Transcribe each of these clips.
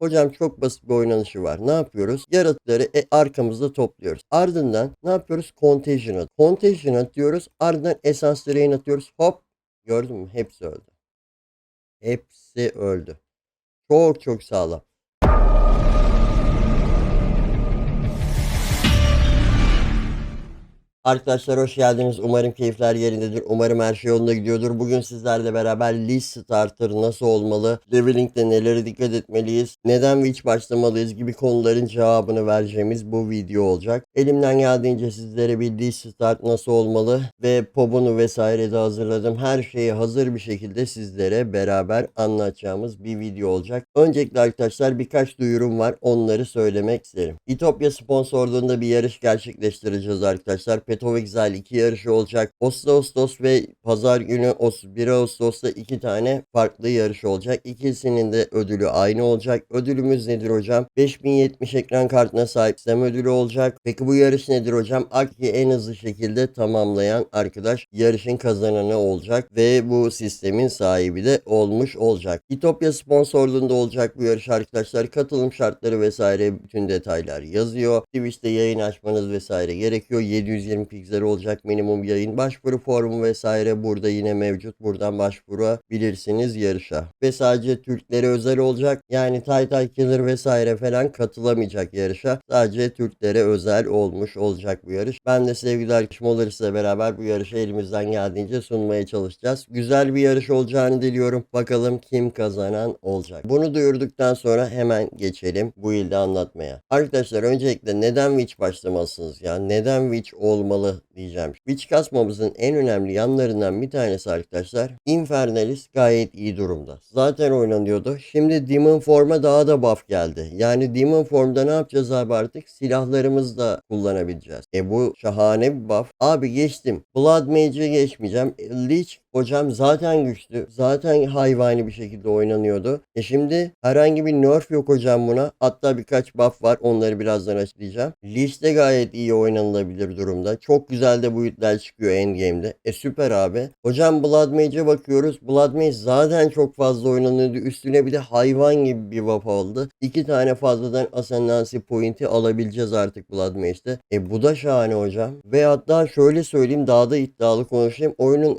Hocam çok basit bir oynanışı var. Ne yapıyoruz? Yaratıkları e, arkamızda topluyoruz. Ardından ne yapıyoruz? Contagion at. Contagion atıyoruz. Ardından Essence Drain atıyoruz. Hop. Gördün mü? Hepsi öldü. Hepsi öldü. Çok çok sağlam. Arkadaşlar hoş geldiniz. Umarım keyifler yerindedir. Umarım her şey yolunda gidiyordur. Bugün sizlerle beraber list starter nasıl olmalı, leveling'de nelere dikkat etmeliyiz, neden hiç başlamalıyız gibi konuların cevabını vereceğimiz bu video olacak. Elimden geldiğince sizlere bir list start nasıl olmalı ve pobunu vesaire de hazırladım. Her şeyi hazır bir şekilde sizlere beraber anlatacağımız bir video olacak. Öncelikle arkadaşlar birkaç duyurum var. Onları söylemek isterim. İtopya sponsorluğunda bir yarış gerçekleştireceğiz arkadaşlar. Petov Exile 2 yarışı olacak. Ağustos ve pazar günü 1 Ağustos'ta iki tane farklı yarış olacak. İkisinin de ödülü aynı olacak. Ödülümüz nedir hocam? 5070 ekran kartına sahip sistem ödülü olacak. Peki bu yarış nedir hocam? Aki en hızlı şekilde tamamlayan arkadaş yarışın kazananı olacak ve bu sistemin sahibi de olmuş olacak. İtopya sponsorluğunda olacak bu yarış arkadaşlar. Katılım şartları vesaire bütün detaylar yazıyor. Twitch'te yayın açmanız vesaire gerekiyor. 720 piksel olacak minimum yayın başvuru formu vesaire burada yine mevcut. Buradan başvurabilirsiniz yarışa. Ve sadece Türklere özel olacak. Yani Tay Tay Killer vesaire falan katılamayacak yarışa. Sadece Türklere özel olmuş olacak bu yarış. Ben de sevgili arkadaşım olursa beraber bu yarışı elimizden geldiğince sunmaya çalışacağız. Güzel bir yarış olacağını diliyorum. Bakalım kim kazanan olacak. Bunu duyurduktan sonra hemen geçelim bu ilde anlatmaya. Arkadaşlar öncelikle neden Witch başlamalısınız ya? Neden Witch olmalı diyeceğim. Witch kasmamızın en önemli yanlarından bir tanesi arkadaşlar. Infernalis gayet iyi durumda. Zaten oynanıyordu. Şimdi Demon Form'a daha da buff geldi. Yani Demon Form'da ne yapacağız abi artık? Silahlarımızı da kullanabileceğiz. E bu şahane bir buff. Abi geçtim. Blood Mage'e geçmeyeceğim. Lich Hocam zaten güçlü. Zaten hayvani bir şekilde oynanıyordu. E şimdi herhangi bir nerf yok hocam buna. Hatta birkaç buff var. Onları birazdan açıklayacağım. Lich de gayet iyi oynanılabilir durumda. Çok güzel de boyutlar çıkıyor endgame'de. E süper abi. Hocam Blood Mage'e bakıyoruz. Blood Mage zaten çok fazla oynanıyordu. Üstüne bir de hayvan gibi bir buff aldı. İki tane fazladan Ascendancy Point'i alabileceğiz artık Blood Mage'de. E bu da şahane hocam. Ve hatta şöyle söyleyeyim daha da iddialı konuşayım. Oyunun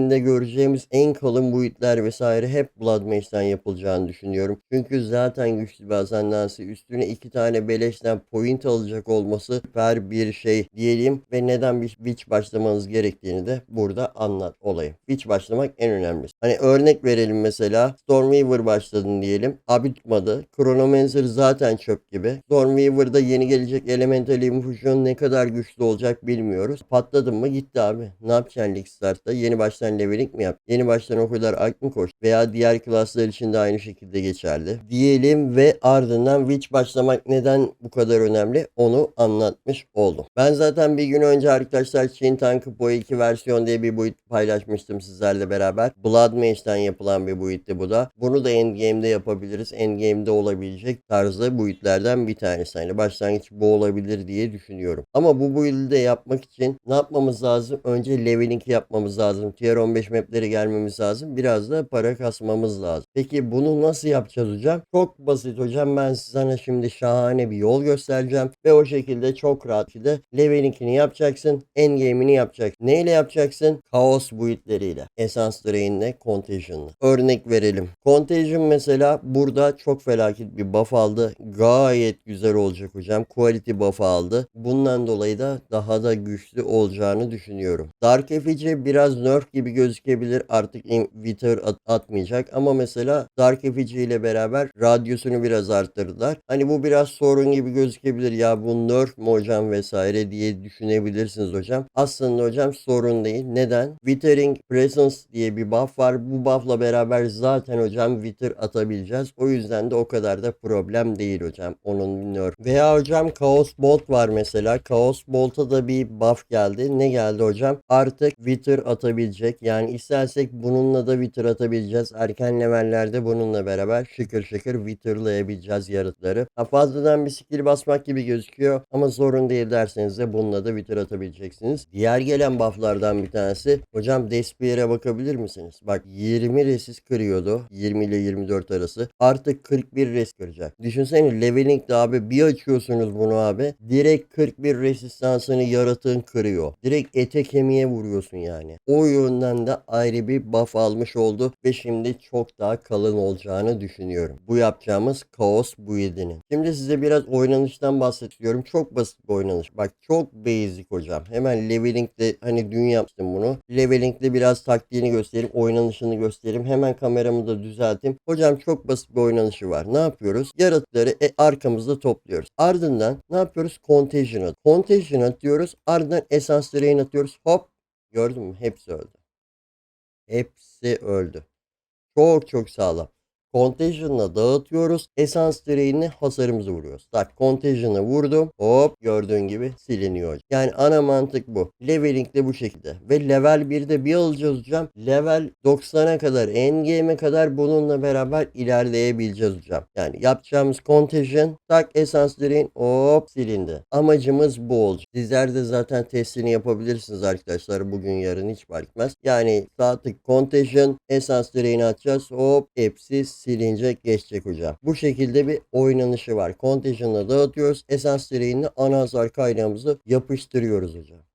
endgame'inde göreceğimiz en kalın boyutlar vesaire hep Blood Mage'den yapılacağını düşünüyorum. Çünkü zaten güçlü bir Ascendancy üstüne iki tane beleşten point alacak olması süper bir şey diyelim ve neden bir Witch başlamanız gerektiğini de burada anlat olayım. Witch başlamak en önemlisi. Hani örnek verelim mesela Stormweaver başladın diyelim. Abi tutmadı. Chronomancer zaten çöp gibi. Stormweaver'da yeni gelecek Elemental Infusion ne kadar güçlü olacak bilmiyoruz. Patladın mı gitti abi. Ne yapacaksın League Start'ta? Yeni baştan leveling mi yap? Yeni baştan o kadar alp mi koş? Veya diğer klaslar için de aynı şekilde geçerli. Diyelim ve ardından Witch başlamak neden bu kadar önemli? Onu anlatmış oldum. Ben zaten bir gün önce arkadaşlar Chin Tank'ı Boy 2 versiyon diye bir boyut paylaşmıştım sizlerle beraber. Blood Mage'den yapılan bir boyuttu bu da. Bunu da Endgame'de yapabiliriz. Endgame'de olabilecek tarzda boyutlardan bir tanesi. Hani başlangıç bu olabilir diye düşünüyorum. Ama bu build'i de yapmak için ne yapmamız lazım? Önce leveling yapmamız lazım. Tier 15 mapleri gelmemiz lazım. Biraz da para kasmamız lazım. Peki bunu nasıl yapacağız hocam? Çok basit hocam. Ben sana şimdi şahane bir yol göstereceğim. Ve o şekilde çok rahat şekilde leveling'ini yapacaksın. Endgame'ini yapacaksın. Neyle yapacaksın? Kaos build'leriyle. Essence Drain'le Contagion'la. Örnek verelim. Contagion mesela burada çok felaket bir buff aldı. Gayet güzel olacak hocam. Quality buff aldı. Bundan dolayı da daha da güçlü olacağını düşünüyorum. Dark Effici biraz nerf gibi gözükebilir. Artık Wither at- atmayacak ama mesela Dark Effici ile beraber radyosunu biraz arttırdılar. Hani bu biraz sorun gibi gözükebilir. Ya bu nerf mi hocam vesaire diye düşünebilirsiniz hocam. Aslında hocam sorun değil. Neden? Withering Presence diye bir buff var. Bu buffla beraber zaten hocam Wither atabileceğiz. O yüzden de o kadar da problem değil hocam. Onun nerf. Veya hocam Chaos Bolt var mesela. Chaos Bolt'a da bir buff geldi. Ne geldi hocam? Artık Wither atabilecek yani istersek bununla da Wither atabileceğiz. Erken levellerde bununla beraber şıkır şıkır Wither'layabileceğiz yaratıkları. Ha, fazladan bir skill basmak gibi gözüküyor ama sorun değil derseniz de bununla da Wither atabileceksiniz. Diğer gelen bufflardan bir tanesi. Hocam Despier'e bakabilir misiniz? Bak 20 resist kırıyordu. 20 ile 24 arası. Artık 41 res kıracak. Düşünsene leveling'de abi bir açıyorsunuz bunu abi. Direkt 41 resistansını yaratığın kırıyor. Direkt ete kemiğe vuruyorsun yani. O yönden de ayrı bir buff almış oldu ve şimdi çok daha kalın olacağını düşünüyorum. Bu yapacağımız Kaos bu 7'nin. Şimdi size biraz oynanıştan bahsediyorum. Çok basit bir oynanış. Bak çok basic hocam. Hemen leveling'de hani dün yaptım bunu. Leveling'de biraz taktiğini göstereyim. Oynanışını göstereyim. Hemen kameramı da düzelteyim. Hocam çok basit bir oynanışı var. Ne yapıyoruz? Yaratıkları e, arkamızda topluyoruz. Ardından ne yapıyoruz? Contagion at. Contagion atıyoruz. Ardından Essence Drain atıyoruz. Hop. Gördün mü? Hepsi öldü. Hepsi öldü. Çok çok sağlam. Contagion'la dağıtıyoruz. Essence Drain'le hasarımızı vuruyoruz. Bak Contagion'a vurdum. Hop gördüğün gibi siliniyor. Yani ana mantık bu. Leveling de bu şekilde. Ve level 1'de bir alacağız hocam. Level 90'a kadar endgame'e kadar bununla beraber ilerleyebileceğiz hocam. Yani yapacağımız Contagion tak Essence Drain hop silindi. Amacımız bu olacak. Sizler de zaten testini yapabilirsiniz arkadaşlar. Bugün yarın hiç fark etmez. Yani sağ tık Contagion Essence Drain'i atacağız. Hop hepsi silinecek geçecek hocam. Bu şekilde bir oynanışı var. Contagion'la dağıtıyoruz. Essence Drain'le ana hasar kaynağımızı yapıştırıyoruz hocam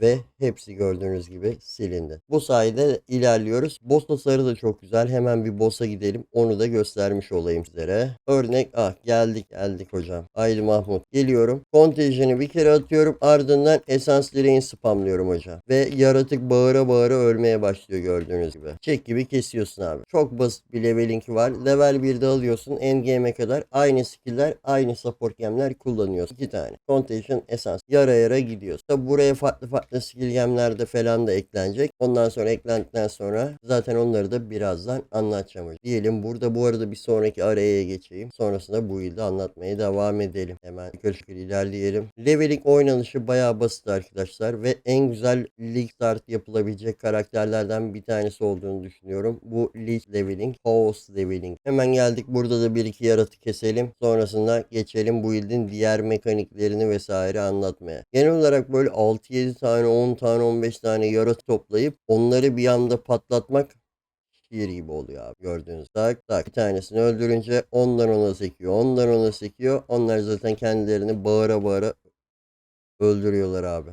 ve hepsi gördüğünüz gibi silindi. Bu sayede ilerliyoruz. Boss tasarı da çok güzel. Hemen bir boss'a gidelim. Onu da göstermiş olayım sizlere. Örnek ah geldik geldik hocam. Haydi Mahmut. Geliyorum. Contagion'ı bir kere atıyorum. Ardından Essence Drain spamlıyorum hocam. Ve yaratık bağıra bağıra ölmeye başlıyor gördüğünüz gibi. Çek gibi kesiyorsun abi. Çok basit bir leveling var. Level 1'de alıyorsun. Endgame'e kadar aynı skill'ler, aynı support gemler kullanıyorsun. İki tane. Contagion, Essence. Yara yara gidiyorsun. Tabi buraya farklı farklı farklı skill gemlerde falan da eklenecek. Ondan sonra eklendikten sonra zaten onları da birazdan anlatacağım. Diyelim burada bu arada bir sonraki araya geçeyim. Sonrasında bu yılda anlatmaya devam edelim. Hemen şıkır ilerleyelim. Leveling oynanışı bayağı basit arkadaşlar ve en güzel lig start yapılabilecek karakterlerden bir tanesi olduğunu düşünüyorum. Bu lig leveling, chaos leveling. Hemen geldik burada da bir iki yaratık keselim. Sonrasında geçelim bu yıldın diğer mekaniklerini vesaire anlatmaya. Genel olarak böyle 6-7 tane tane 10 tane 15 tane yaratık toplayıp onları bir anda patlatmak şiir gibi oluyor abi gördüğünüz tak tak. Bir tanesini öldürünce ondan ona sekiyor ondan ona sekiyor. Onlar zaten kendilerini bağıra bağıra öldürüyorlar abi.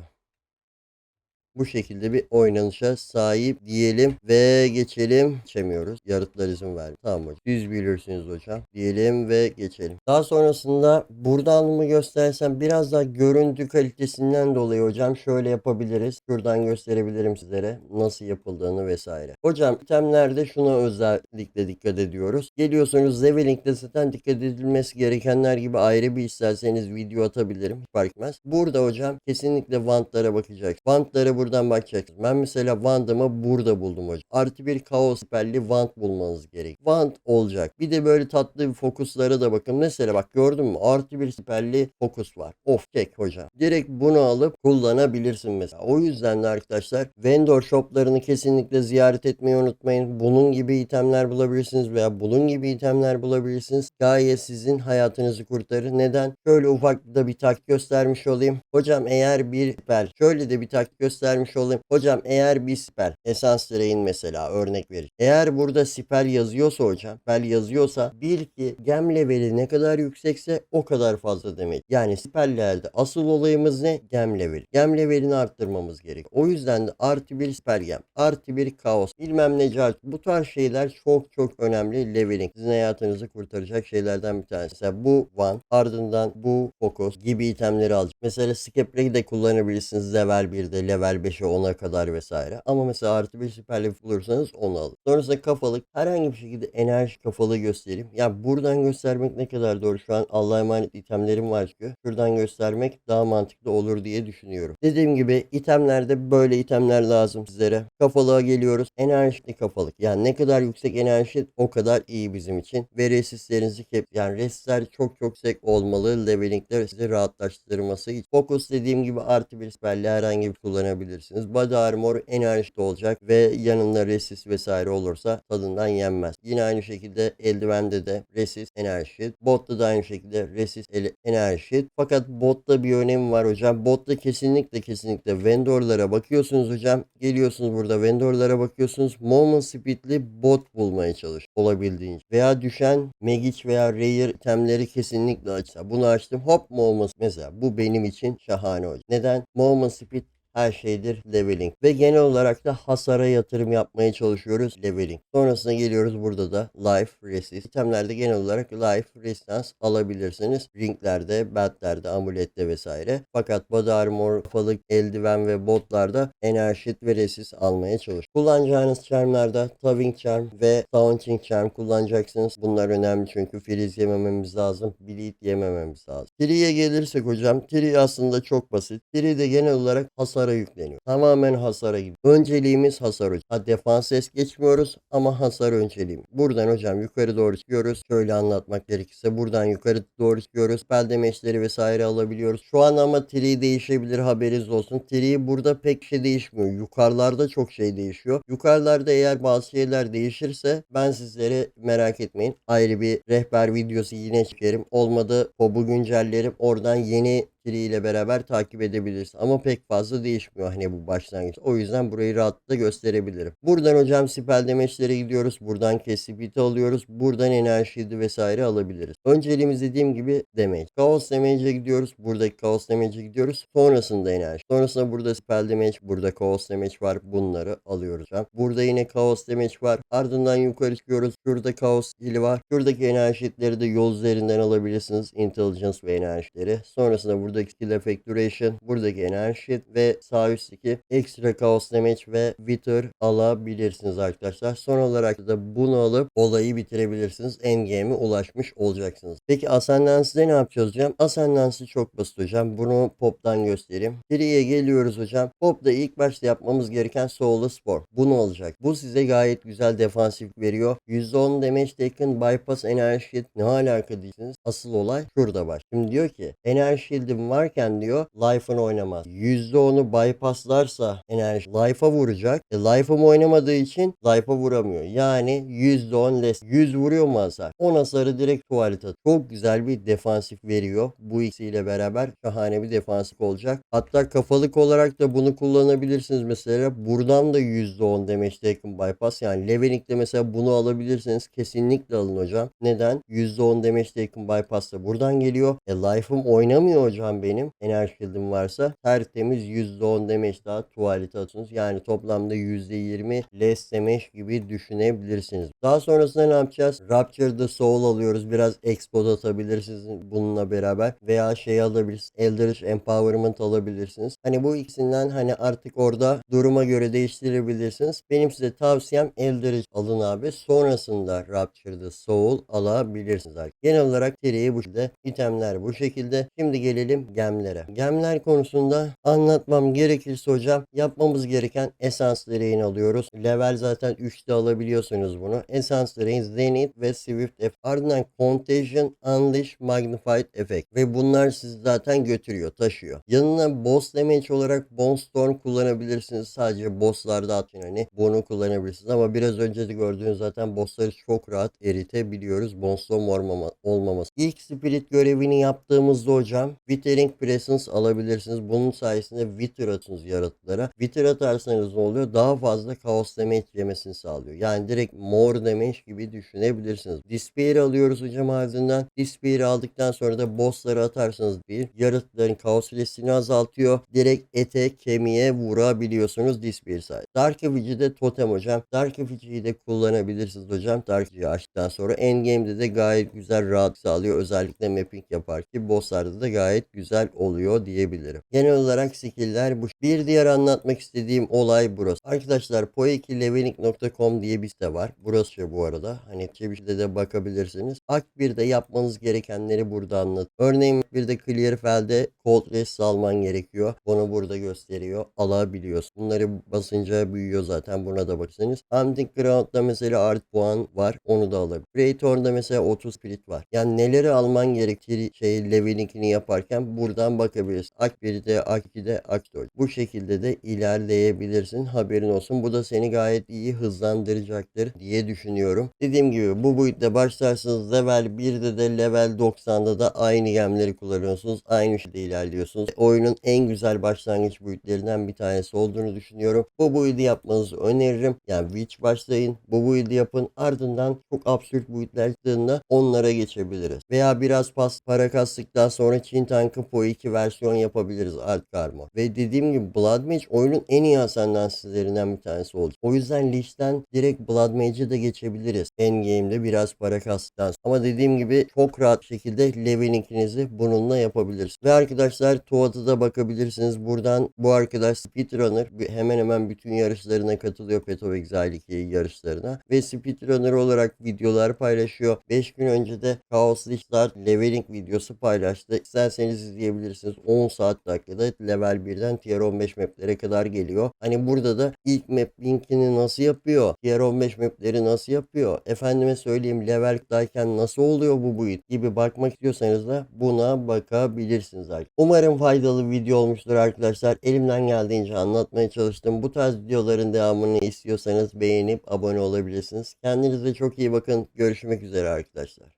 Bu şekilde bir oynanışa sahip diyelim ve geçelim. Geçemiyoruz. Yarıtlar izin verdi. Tamam hocam. Düz bilirsiniz hocam. Diyelim ve geçelim. Daha sonrasında buradan mı göstersem biraz daha görüntü kalitesinden dolayı hocam şöyle yapabiliriz. Şuradan gösterebilirim sizlere nasıl yapıldığını vesaire. Hocam itemlerde şuna özellikle dikkat ediyoruz. Geliyorsunuz Leveling'de zaten dikkat edilmesi gerekenler gibi ayrı bir isterseniz video atabilirim. Fark etmez. Burada hocam kesinlikle Want'lara bakacak. Want'lara buradan bakacaksınız. Ben mesela Wand'ımı burada buldum hocam. Artı bir kaos siperli Wand bulmanız gerek. Wand olacak. Bir de böyle tatlı fokuslara da bakın. Mesela bak gördün mü? Artı bir siperli fokus var. Of çek hocam. Direkt bunu alıp kullanabilirsin mesela. O yüzden de arkadaşlar vendor shoplarını kesinlikle ziyaret etmeyi unutmayın. Bunun gibi itemler bulabilirsiniz veya bunun gibi itemler bulabilirsiniz. Gayet sizin hayatınızı kurtarır. Neden? Şöyle ufak da bir taktik göstermiş olayım. Hocam eğer bir siper şöyle de bir taktik göstermiş olayım. Hocam eğer bir siper esans direğin mesela örnek verir. Eğer burada siper yazıyorsa hocam siper yazıyorsa bil ki gem leveli ne kadar yüksekse o kadar fazla demek. Yani siperlerde asıl olayımız ne? Gem leveli. Gem levelini arttırmamız gerek. O yüzden de artı bir siper gem. Artı bir kaos. Bilmem ne cart. Bu tarz şeyler çok çok önemli leveling. Sizin hayatınızı kurtaracak şeylerden bir tanesi. Mesela bu one ardından bu focus gibi itemleri alacak. Mesela skepleri de kullanabilirsiniz level 1'de level 5'e 10'a kadar vesaire. Ama mesela artı bir süperlif bulursanız onu alın. Sonrasında kafalık herhangi bir şekilde enerji kafalı göstereyim. Ya buradan göstermek ne kadar doğru. Şu an Allah'a emanet itemlerim var çünkü. Şuradan göstermek daha mantıklı olur diye düşünüyorum. Dediğim gibi itemlerde böyle itemler lazım sizlere. Kafalığa geliyoruz. Enerjili kafalık. Yani ne kadar yüksek enerji o kadar iyi bizim için. Ve resistlerinizi kep yani resistler çok çok yüksek olmalı. Levelingler sizi rahatlaştırması. Focus dediğim gibi artı bir spelle herhangi bir kullanabilir alabilirsiniz. Body Armor enerjide olacak ve yanında resist vesaire olursa tadından yenmez. Yine aynı şekilde eldivende de resist enerji. Botta da aynı şekilde resist ele- enerji. Fakat botta bir önemi var hocam. Botta kesinlikle kesinlikle vendorlara bakıyorsunuz hocam. Geliyorsunuz burada vendorlara bakıyorsunuz. Moment speed'li bot bulmaya çalış olabildiğince. Veya düşen Magic veya Rare itemleri kesinlikle açsa. Bunu açtım. Hop Moment mesela. Bu benim için şahane hocam. Neden? Moment speed her şeydir leveling. Ve genel olarak da hasara yatırım yapmaya çalışıyoruz leveling. Sonrasında geliyoruz burada da life resist. İtemlerde genel olarak life resistance alabilirsiniz. Ringlerde, batlerde, amulette vesaire. Fakat body armor, kafalık, eldiven ve botlarda enerjit ve resist almaya çalış. Kullanacağınız charmlarda Towing Charm ve Taunting Charm kullanacaksınız. Bunlar önemli çünkü freeze yemememiz lazım. Bleed yemememiz lazım. Tree'ye gelirsek hocam. Tree aslında çok basit. Tree de genel olarak hasara yükleniyor. Tamamen hasara gidiyor. Önceliğimiz hasar hocam. Ha defans es geçmiyoruz ama hasar önceliğimiz. Buradan hocam yukarı doğru çıkıyoruz. Şöyle anlatmak gerekirse buradan yukarı doğru çıkıyoruz. Spell damage'leri vesaire alabiliyoruz. Şu an ama tree değişebilir haberiniz olsun. Tree burada pek şey değişmiyor. Yukarılarda çok şey değişiyor. Yukarılarda eğer bazı şeyler değişirse ben sizlere merak etmeyin. Ayrı bir rehber videosu yine çekerim. Olmadı pobu güncellerim. Oradan yeni İle beraber takip edebiliriz. Ama pek fazla değişmiyor hani bu başlangıç. O yüzden burayı rahatlıkla gösterebilirim. Buradan hocam spell demeçlere gidiyoruz. Buradan kesipiti alıyoruz. Buradan enerjiydi vesaire alabiliriz. Önceliğimiz dediğim gibi damage. Chaos damage'e gidiyoruz. Buradaki chaos damage'e gidiyoruz. Sonrasında enerji. Sonrasında burada spell damage. Burada chaos damage var. Bunları alıyoruz. hocam. Burada yine chaos damage var. Ardından yukarı çıkıyoruz. Şurada chaos skill'i var. Şuradaki enerjitleri de yol üzerinden alabilirsiniz. Intelligence ve enerjileri. Sonrasında buradaki skill effect duration, buradaki enerji ve sağ üstteki extra chaos damage ve wither alabilirsiniz arkadaşlar. Son olarak da bunu alıp olayı bitirebilirsiniz. Endgame'e ulaşmış olacaksınız. Peki Ascendance'de ne yapacağız hocam? Ascendance'ı çok basit hocam. Bunu Pop'tan göstereyim. 3'ye geliyoruz hocam. Pop'ta ilk başta yapmamız gereken Soul'u Spor. Bunu olacak. Bu size gayet güzel defansif veriyor. %10 damage taken bypass enerji ne alaka diyeceksiniz. Asıl olay şurada var. Şimdi diyor ki enerji shield'im varken diyor life'ını oynamaz. %10'u bypasslarsa enerji life'a vuracak. E, life'ım oynamadığı için life'a vuramıyor. Yani %10 less. 100 vuruyor mu hasar? 10 hasarı direkt tuvalete. Çok güzel bir defansif veriyor. Bu ikisiyle beraber şahane bir defansif olacak. Hatta kafalık olarak da bunu kullanabilirsiniz mesela. Buradan da %10 damage taken bypass. Yani leveling'de mesela bunu alabilirsiniz. Kesinlikle alın hocam. Neden? %10 damage taken bypass da buradan geliyor. E life'ım oynamıyor hocam benim. Enerji shield'im varsa tertemiz %10 damage daha tuvalete atıyorsunuz. Yani toplamda %20 less damage gibi düşünebilirsiniz. Daha sonrasında ne yapacağız? Rapture'da soul alıyoruz. Biraz export atabilirsiniz bununla beraber. Veya şey alabilirsiniz. Eldritch Empowerment alabilirsiniz. Hani bu ikisinden hani artık orada duruma göre değiştirebilirsiniz. Benim size tavsiyem Eldritch alın abi. Sonrasında Rapture'da soul alabilirsiniz. Genel olarak seriyi bu şekilde. itemler bu şekilde. Şimdi gelelim gemlere. Gemler konusunda anlatmam gerekirse hocam yapmamız gereken esans direğini alıyoruz. Level zaten 3'te alabiliyorsunuz bunu. Esans direğin Zenith ve Swift F. Ardından Contagion, Unleash, Magnified Effect. Ve bunlar sizi zaten götürüyor, taşıyor. Yanına boss damage olarak Bone Storm kullanabilirsiniz. Sadece bosslarda atın hani bunu kullanabilirsiniz. Ama biraz önce de gördüğünüz zaten bossları çok rahat eritebiliyoruz. Bone Storm olmama, olmaması. İlk Spirit görevini yaptığımızda hocam Withering Presence alabilirsiniz. Bunun sayesinde Wither atınız yaratıklara. Wither atarsanız ne oluyor? Daha fazla Chaos Damage yemesini sağlıyor. Yani direkt More Damage gibi düşünebilirsiniz. Despair alıyoruz hocam ardından. Despair aldıktan sonra da bossları atarsanız bir yaratıkların Chaos Flesini azaltıyor. Direkt ete kemiğe vurabiliyorsunuz Despair sayesinde. Dark Effigy'de totem hocam. Dark Effigy'yi de kullanabilirsiniz hocam. Dark Effigy'yi açtıktan sonra endgame'de de gayet güzel rahat sağlıyor. Özellikle mapping yapar ki bosslarda da gayet güzel oluyor diyebilirim. Genel olarak skill'ler bu. Bir diğer anlatmak istediğim olay burası. Arkadaşlar poekileveling.com diye bir site var. Burası bu arada. Hani çeviride de bakabilirsiniz. Ak1'de yapmanız gerekenleri burada anlat. Örneğin bir de Clearfell'de Cold Rest alman gerekiyor. Bunu burada gösteriyor. Alabiliyorsun. Bunları basınca büyüyor zaten. Buna da bakırsınız. Hunting Ground'da mesela art puan var. Onu da alabilir. Great Horn'da mesela 30 spirit var. Yani neleri alman gerektiği şey leveling'ini yaparken buradan bakabilirsin. Ak 1'de, Ak 2'de, Ak 4. Bu şekilde de ilerleyebilirsin. Haberin olsun. Bu da seni gayet iyi hızlandıracaktır diye düşünüyorum. Dediğim gibi bu boyutta başlarsınız. Level 1'de de level 90'da da aynı gemleri kullanıyorsunuz. Aynı şekilde ilerliyorsunuz. Oyunun en güzel başlangıç boyutlarından bir tanesi olduğunu düşünüyorum. Bu boyutu yapmanızı öneririm. Yani Witch başlayın. Bu boyutu yapın. Ardından çok absürt boyutlar çıktığında onlara geçebiliriz. Veya biraz pas para kastıktan sonra Çin Po 2 versiyon yapabiliriz Art Karma. Ve dediğim gibi Blood Mage oyunun en iyi ascendansizlerinden bir tanesi olacak. O yüzden Lich'ten direkt Blood Mage'e de geçebiliriz. Endgame'de biraz para kastıktan. Ama dediğim gibi çok rahat şekilde levelinginizi bununla yapabilirsiniz. Ve arkadaşlar Tuat'a da bakabilirsiniz. Buradan bu arkadaş speedrunner hemen hemen bütün yarışlarına katılıyor Peto Exile 2 yarışlarına. Ve speedrunner olarak videolar paylaşıyor. 5 gün önce de Chaos Listler leveling videosu paylaştı. İsterseniz izleyebilirsiniz. 10 saat dakikada level 1'den tier 15 maplere kadar geliyor. Hani burada da ilk map linkini nasıl yapıyor? Tier 15 mapleri nasıl yapıyor? Efendime söyleyeyim level'dayken nasıl oluyor bu boyut gibi bakmak istiyorsanız da buna bakabilirsiniz arkadaşlar. Umarım faydalı video olmuştur arkadaşlar. Elimden geldiğince anlatmaya çalıştım. Bu tarz videoların devamını istiyorsanız beğenip abone olabilirsiniz. Kendinize çok iyi bakın. Görüşmek üzere arkadaşlar.